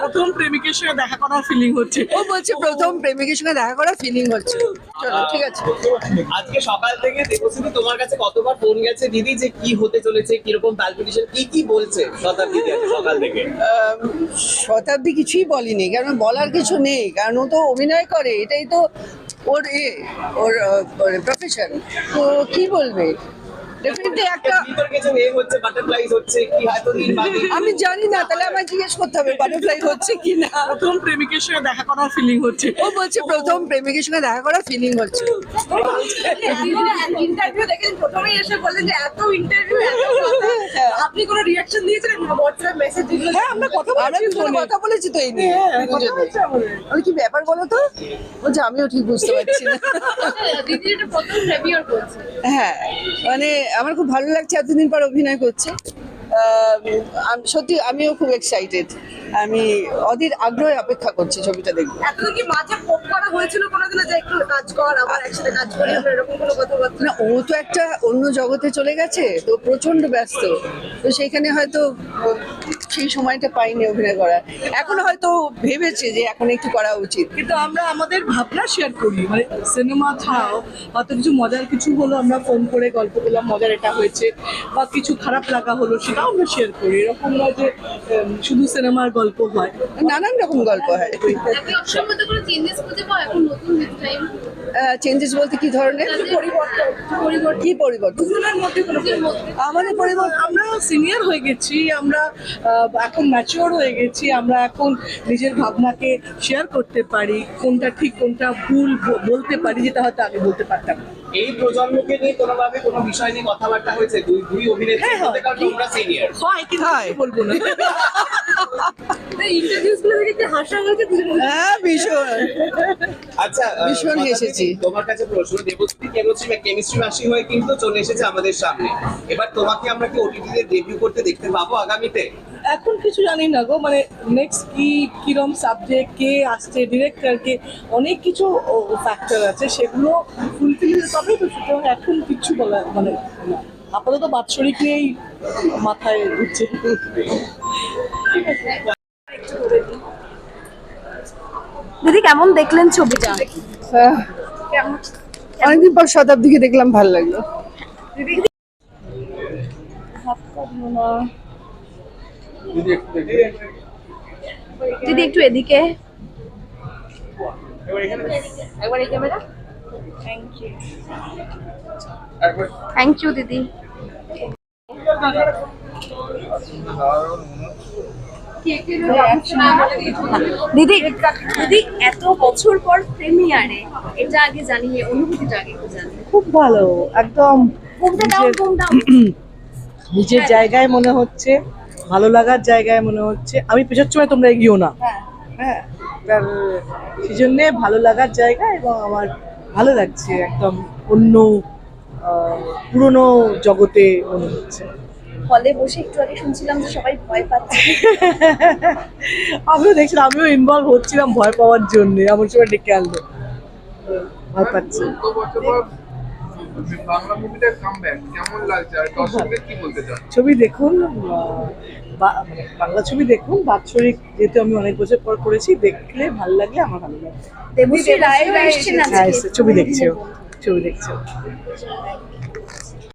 প্রথম প্রেমিকের সঙ্গে দেখা করার ফিলিং হচ্ছে। ও বলছে প্রথম প্রেমিকের সঙ্গে দেখা করার ফিলিং হচ্ছে। চলো ঠিক আছে। আজকে সকাল থেকে দেবশ্রী তোমার কাছে কতবার ফোন গেছে? দিদি যে কি হতে চলেছে কীরকম প্যালপিটেশন কি কি বলছে শতাব্দী সকাল থেকে? শতাব্দী কিছুই বলেনি কারণ বলার কিছু নেই কারণ ও তো অভিনয় করে এটাই তো ওর এ ওর প্রফেশন তো কি বলবে? ডেফিনেটলি একটা আমি জানি না তাহলে আমার জিজ্ঞেস করতে হবে বাটারফ্লাই হচ্ছে কি না প্রথম প্রেমিকের সঙ্গে দেখা করার ফিলিং হচ্ছে। ও বলছে প্রথম প্রেমিকের সঙ্গে দেখা করার ফিলিং হচ্ছে। ইন্টারভিউ দেখেন প্রথমেই এসে বললেন যে এত ইন্টারভিউ আপনি কোনো রিয়াকশন দিয়েছিলেন হোয়াটসঅ্যাপ মেসেজ দিলেন হ্যাঁ আমরা কথা বলছি কথা বলেছি তো এই নিয়ে। হ্যাঁ। হচ্ছে আমাদের। আমি কি ব্যাপার বলো তো? বলছে আমিও ঠিক বুঝতে পারছি না। হ্যাঁ মানে আমার খুব ভালো লাগছে এতদিন পর অভিনয় করছে। সত্যি আমিও খুব এক্সাইটেড আমি অধীর আগ্রহে অপেক্ষা করছি ছবিটা দেখব এতদিন কি মাঝে পোক করা হয়েছিল কোনোদিনও যে একটু কাজ কর আবার একসাথে কাজ করি আমরা এরকম কোনো কথাবার্তা? না ও তো একটা অন্য জগতে চলে গেছে তো প্রচণ্ড ব্যস্ত। তো সেইখানে হয়তো সেই সময়টা পাইনি অভিনয় করার। এখন হয়তো ভেবেছে যে এখন একটু করা উচিত। কিন্তু আমরা আমাদের ভাবনা শেয়ার করি মানে সিনেমা ছাড়াও হয়তো কিছু মজার কিছু হলো আমরা ফোন করে গল্প করলাম মজার এটা হয়েছে বা কিছু খারাপ লাগা হলো সেটাও আমরা শেয়ার করি। এরকম নয় যে শুধু সিনেমার গল্প হয়। নানান রকম গল্প হয়। এখন নতুন চেঞ্জেস বলতে কি ধরনের? পরিবর্তন পরিবর্তন? কি পরিবর্তন? আমাদের পরিবর্তন আমরা সিনিয়র হয়ে গেছি আমরা এখন ম্যাচিওর হয়ে গেছি আমরা এখন নিজের ভাবনাকে শেয়ার করতে পারি কোনটা ঠিক কোনটা ভুল বলতে পারি যেটা হয়তো আগে বলতে পারতাম এই প্রজন্মকে নিয়ে কোনোভাবে কোনো বিষয় নিয়ে কথাবার্তা হয়েছে? দুই দুই অভিনেত্রী হ্যাঁ, তোমরা সিনিয়র হয় কিন্তু বলব না। ইন্টারভিউস দেখে হাসা হয়েছে হ্যাঁ ভীষণ। আচ্ছা ভীষণ শতাব্দী, হেসেছি। তোমার কাছে প্রশ্ন দেবশ্রী কেমিস্ট্রি কেমিস্ট্রি মাসি হয়ে কিন্তু চলে এসেছে আমাদের সামনে। এবার তোমাকে আমরা কি ওটিটিতে ডেবিউ করতে দেখতে পাবো আগামীতে? এখন কিছু জানি না গো মানে নেক্সট কি কিরম সাবজেক্ট কে আসছে ডিরেক্টর কে অনেক কিছু ফ্যাক্টর আছে সেগুলো ফুলফিল তবেই তো? সুতরাং এখন কিছু বলা মানে আপাতত বাৎসরিক নিয়েই মাথায় ঘুরছে দিদি কেমন দেখলেন ছবিটা? অনেকদিন পর শতাব্দীকে দেখলাম ভালো লাগল। দিদি? একটু এদিকে। একবার এই ক্যামেরা। থ্যাংক ইউ দিদি। দিদি দিদি এত বছর পর প্রেমিয়ারে এটা আগে জানিয়ে অনুভূতিটা আগে একটু জানি খুব ভালো একদম নিজের- জায়গায় মনে হচ্ছে ভালো লাগার জায়গায় মনে হচ্ছে। আমি পেছাচ্ছি মানে তোমরা এগিয়েও না। হ্যাঁ। তার সেই জন্যে ভালো লাগার জায়গা এবং আমার ভালো লাগছে একদম অন্য আহ, পুরনো জগতে মনে হচ্ছে। হলে বসে একটু আগে শুনছিলাম যে সবাই ভয় পাচ্ছে। আমিও দেখছিলাম আমিও ইনভলভ হচ্ছিলাম ভয় পাওয়ার জন্য। এমন সময় ডেকে আনলো। ভয় পাচ্ছি। বাংলা মুভিটার কামব্যাক কেমন লাগছে? আর দর্শকদের কি বলতে চান? ছবি দেখুন মানে বাংলা ছবি দেখুন বাৎসরিক যেহেতু আমি অনেক বছর পর করেছি দেখলে ভালো লাগে আমার ভালো লাগে। হ্যাঁ ছবি দেখছি ছবি দেখছি।